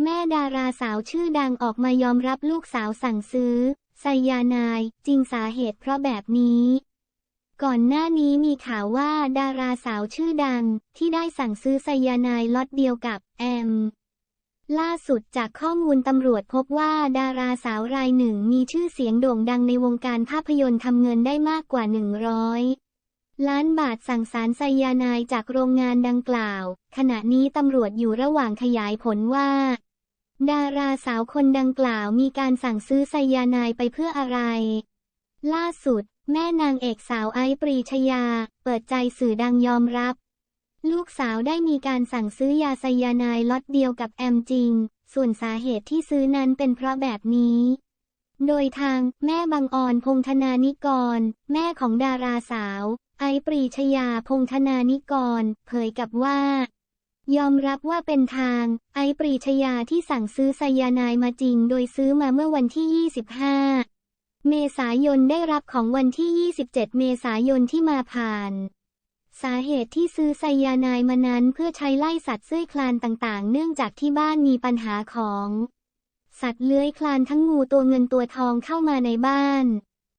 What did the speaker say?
แม่ดาราสาวชื่อดังออกมายอมรับลูกสาวสั่งซื้อไซยานาย จริงสาเหตุเพราะแบบนี้ ก่อนหน้านี้มีข่าวว่าดาราสาวชื่อดังที่ได้สั่งซื้อไซยานายล็อตเดียวกับแอม ล่าสุดจากข้อมูลตำรวจพบว่าดาราสาวรายหนึ่งมีชื่อเสียงโด่งดังในวงการภาพยนตร์ทำเงินได้มากกว่า 100 ล้านบาทสั่งสารไซยานายจากโรงงานดังกล่าว ขณะนี้ตำรวจอยู่ระหว่างขยายผลว่า ดาราสาวคนดังกล่าวมีการสั่งซื้อไซยานายไปเพื่ออะไร ล่าสุด แม่นางเอกสาวไอปรีชยา เปิดใจสื่อดังยอมรับ ลูกสาวได้มีการสั่งซื้อยาไซยานายล็อตเดียวกับแอมจริง ส่วนสาเหตุที่ซื้อนั้นเป็นเพราะแบบนี้ โดยทางแม่บางออนพงธนานิกร แม่ของดาราสาว ไอปรีชยาพงธนานิกร เผยกับว่า ยอมรับว่าเป็นทาง ไอปรีชยาที่สั่งซื้อไซยานายมาจริง โดยซื้อมาเมื่อวันที่ 25 เมษายนได้รับของวันที่ 27 เมษายนที่มาผ่าน สาเหตุที่ซื้อไซยานายมานั้นเพื่อใช้ไล่สัตว์เสื้อยคลานต่างๆ เนื่องจากที่บ้านมีปัญหาของ สัตว์เลื้อยคลานทั้งงูตัวเงินตัวทองเข้ามาในบ้าน